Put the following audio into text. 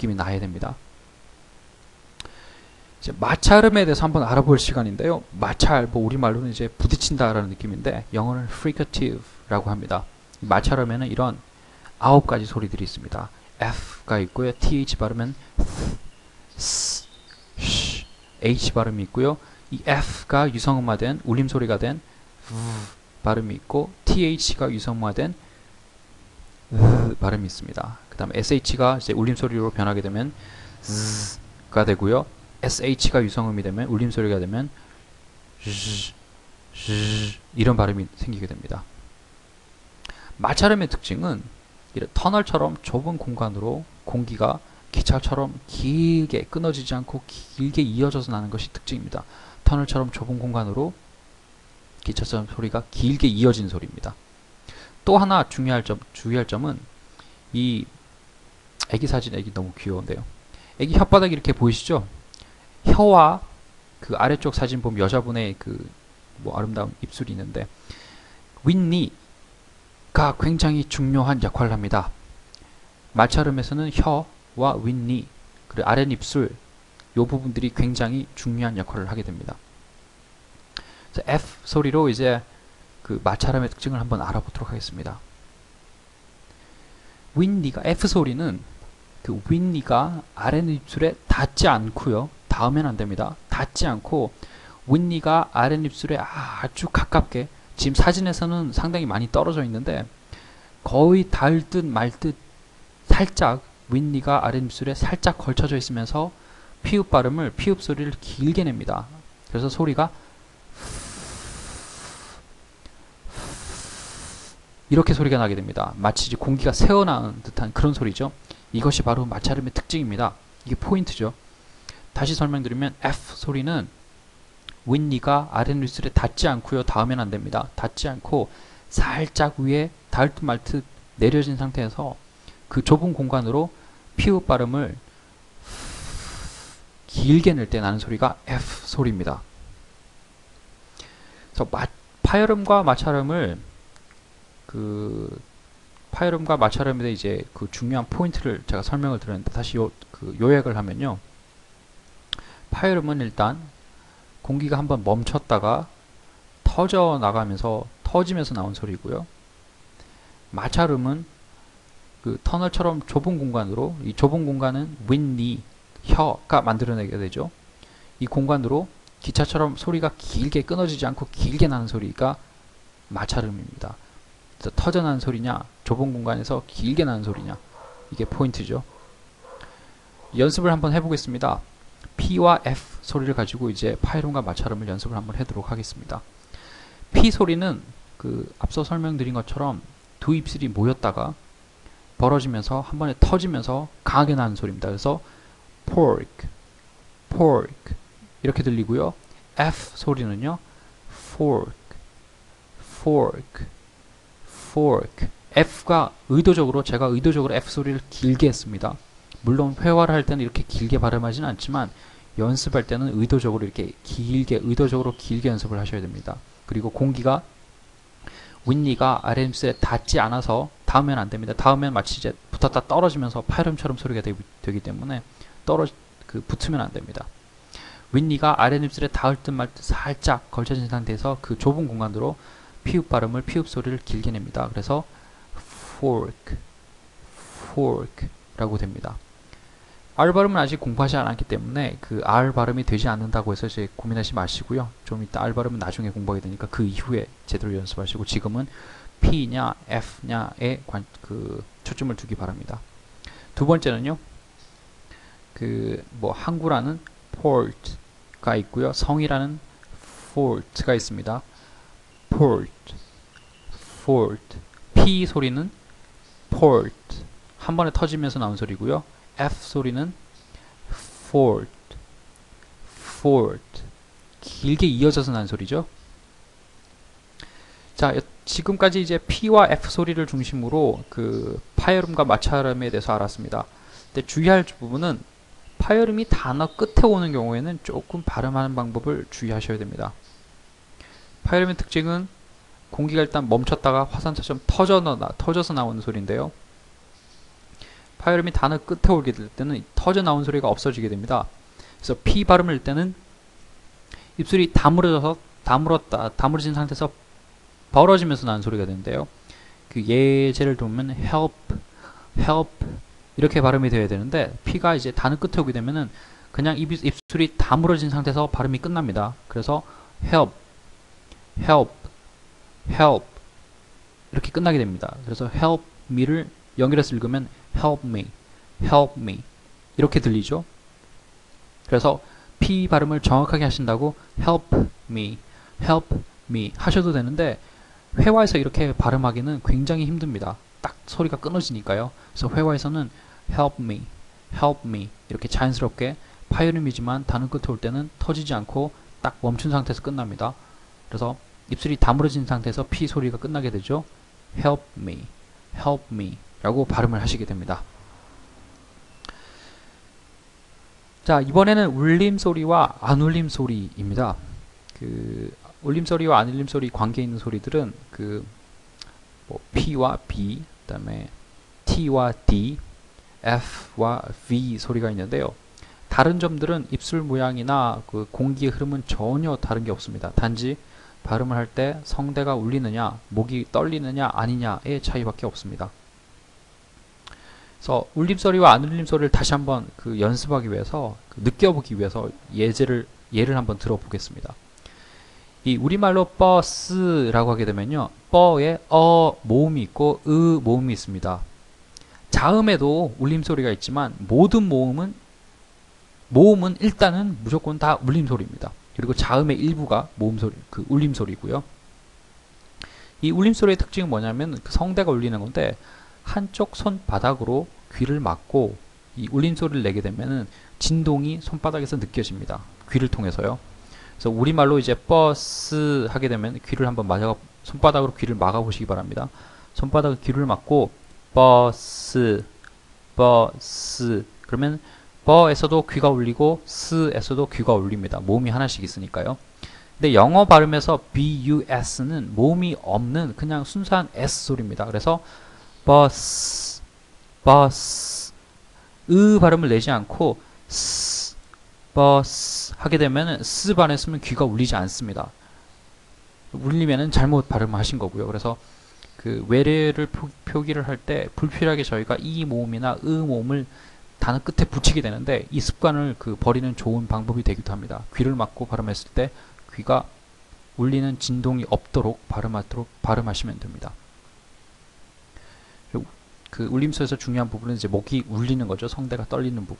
느낌이 나야 됩니다. 이제 마찰음에 대해서 한번 알아볼 시간인데요. 마찰, 뭐 우리말로는 이제 부딪힌다라는 느낌인데 영어는 fricative라고 합니다. 마찰음에는 이런 아홉 가지 소리들이 있습니다. F가 있고요. TH 발음은 S, sh, H 발음이 있고요. 이 F가 유성음화된 울림 소리가 된 V 발음이 있고 TH가 유성음화된 으 발음이 있습니다. 그 다음에 SH가 이제 울림 소리로 변하게 되면 Z가 되고요. SH가 유성음이 되면 울림 소리가 되면 즈, 즈, 이런 발음이 생기게 됩니다. 마찰음의 특징은 이런 터널처럼 좁은 공간으로 공기가 기차처럼 길게 끊어지지 않고 길게 이어져서 나는 것이 특징입니다. 터널처럼 좁은 공간으로 기차처럼 소리가 길게 이어진 소리입니다. 또 하나 중요할 점, 주의할 점은 이 애기 사진 애기 너무 귀여운데요. 애기 혓바닥 이렇게 보이시죠? 혀와 그 아래쪽 사진 보면 여자분의 그 뭐 아름다운 입술이 있는데 윗니가 굉장히 중요한 역할을 합니다. 마찰음에서는 혀와 윗니 그리고 아랫입술 요 부분들이 굉장히 중요한 역할을 하게 됩니다. F 소리로 이제 그 마찰음의 특징을 한번 알아보도록 하겠습니다. 윗니가 F 소리는 그 윗니가 아랫입술에 닿지 않고요. 닿으면 안 됩니다. 닿지 않고 윗니가 아랫입술에 아주 가깝게 지금 사진에서는 상당히 많이 떨어져 있는데 거의 닿을 듯 말 듯 살짝 윗니가 아랫입술에 살짝 걸쳐져 있으면서 피읍 발음을 피읍 소리를 길게 냅니다. 그래서 소리가 이렇게 소리가 나게 됩니다. 마치 공기가 새어나온 듯한 그런 소리죠. 이것이 바로 마찰음의 특징입니다. 이게 포인트죠. 다시 설명드리면 F 소리는 윗니가 아랫 입술에 닿지 않고요. 닿으면 안 됩니다. 닿지 않고 살짝 위에 닿을 듯 말 듯 내려진 상태에서 그 좁은 공간으로 피읍 발음을 길게 낼 때 나는 소리가 F 소리입니다. 그래서 마, 파열음과 마찰음을 그 파열음과 마찰음에 대해 이제 그 중요한 포인트를 제가 설명을 드렸는데 다시 요, 그 요약을 하면요. 파열음은 일단 공기가 한번 멈췄다가 터져 나가면서 터지면서 나온 소리고요. 마찰음은 그 터널처럼 좁은 공간으로 이 좁은 공간은 윗니 혀가 만들어내게 되죠. 이 공간으로 기차처럼 소리가 길게 끊어지지 않고 길게 나는 소리가 마찰음입니다. 그래서 터져 나는 소리냐 좁은 공간에서 길게 나는 소리냐 이게 포인트죠. 연습을 한번 해보겠습니다. P와 F 소리를 가지고 이제 파이론과 마찰음을 연습을 한번 해도록 하겠습니다. P 소리는 그 앞서 설명드린 것처럼 두 입술이 모였다가 벌어지면서 한 번에 터지면서 강하게 나는 소리입니다. 그래서 pork, pork 이렇게 들리고요. F 소리는요. fork, fork, fork. F가 의도적으로 제가 의도적으로 F 소리를 길게 했습니다. 물론 회화를 할 때는 이렇게 길게 발음하지는 않지만 연습할 때는 의도적으로 이렇게 길게 의도적으로 길게 연습을 하셔야 됩니다. 그리고 공기가 윗니가 아랫입술에 닿지 않아서 닿으면 안 됩니다. 닿으면 마치 이제 붙었다 떨어지면서 팔음처럼 소리가 되기, 되기 때문에 떨어 그 붙으면 안 됩니다. 윗니가 아랫입술에 닿을 듯 말 듯 살짝 걸쳐진 상태에서 그 좁은 공간으로 피읍 발음을 피읍 소리를 길게 냅니다. 그래서 fork, fork라고 됩니다. R 발음은 아직 공부하지 않았기 때문에 그 R 발음이 되지 않는다고 해서 이제 고민하지 마시고요. 좀 이따 R 발음은 나중에 공부하게 되니까 그 이후에 제대로 연습하시고 지금은 P냐 F냐에 관, 그 초점을 두기 바랍니다. 두 번째는요. 그 뭐 항구라는 port가 있고요. 성이라는 fort가 있습니다. Port, fort. P 소리는 port. 한 번에 터지면서 나온 소리고요. F 소리는 fort, fort. 길게 이어져서 난 소리죠. 자, 지금까지 이제 P와 F 소리를 중심으로 그 파열음과 마찰음에 대해서 알았습니다. 근데 주의할 부분은 파열음이 단어 끝에 오는 경우에는 조금 발음하는 방법을 주의하셔야 됩니다. 파열음의 특징은 공기가 일단 멈췄다가 화산처럼 터져 나, 터져서 나오는 소리인데요. 파열음이 단어 끝에 오게 될 때는 터져 나온 소리가 없어지게 됩니다. 그래서 P 발음을 낼 때는 입술이 다물어져서 다물었다, 다물어진 상태에서 벌어지면서 나는 소리가 되는데요. 그 예제를 두면 help, help 이렇게 발음이 되어야 되는데 P가 이제 단어 끝에 오게 되면은 그냥 입, 입술이 다물어진 상태에서 발음이 끝납니다. 그래서 help, help, help 이렇게 끝나게 됩니다. 그래서 help me를 연결해서 읽으면 help me, help me 이렇게 들리죠. 그래서 P 발음을 정확하게 하신다고 help me, help me 하셔도 되는데 회화에서 이렇게 발음하기는 굉장히 힘듭니다. 딱 소리가 끊어지니까요. 그래서 회화에서는 help me, help me 이렇게 자연스럽게 파열음이지만 단어 끝에 올 때는 터지지 않고 딱 멈춘 상태에서 끝납니다. 그래서 입술이 다물어진 상태에서 P 소리가 끝나게 되죠. help me, help me 라고 발음을 하시게 됩니다. 자, 이번에는 울림 소리와 안 울림 소리입니다. 그 울림 소리와 안 울림 소리 관계 있는 소리들은 그 뭐 P와 B, 그다음에 T와 D, F와 V 소리가 있는데요. 다른 점들은 입술 모양이나 그 공기의 흐름은 전혀 다른 게 없습니다. 단지 발음을 할 때 성대가 울리느냐, 목이 떨리느냐 아니냐의 차이밖에 없습니다. 그래서 울림 소리와 안 울림 소리를 다시 한번 그 연습하기 위해서 그 느껴보기 위해서 예제를 예를 한번 들어보겠습니다. 이 우리말로 버스라고 하게 되면요, 뻐에 어 모음이 있고 으 모음이 있습니다. 자음에도 울림 소리가 있지만 모든 모음은 모음은 일단은 무조건 다 울림 소리입니다. 그리고 자음의 일부가 모음 소리, 그 울림 소리고요. 이 울림 소리의 특징은 뭐냐면 그 성대가 울리는 건데 한쪽 손바닥으로 귀를 막고 이 울림 소리를 내게 되면은 진동이 손바닥에서 느껴집니다. 귀를 통해서요. 그래서 우리말로 이제 버스 하게 되면 귀를 한번 맞아 손바닥으로 귀를 막아 보시기 바랍니다. 손바닥을 귀를 막고 버스 버스 그러면 버에서도 귀가 울리고 스에서도 귀가 울립니다. 모음이 하나씩 있으니까요. 근데 영어 발음에서 bus는 모음이 없는 그냥 순수한 s 소리입니다. 그래서 버스 버스 으 발음을 내지 않고 스 버스 하게 되면 스 발음에 쓰면 귀가 울리지 않습니다. 울리면은 잘못 발음하신 거고요. 그래서 그 외래를 표, 기를 할 때 불필요하게 저희가 이 모음이나 으 모음을 단어 끝에 붙이게 되는데 이 습관을 그 버리는 좋은 방법이 되기도 합니다. 귀를 막고 발음했을 때 귀가 울리는 진동이 없도록 발음하도록 발음하시면 됩니다. 그 울림소에서 중요한 부분은 이제 목이 울리는 거죠. 성대가 떨리는 부분.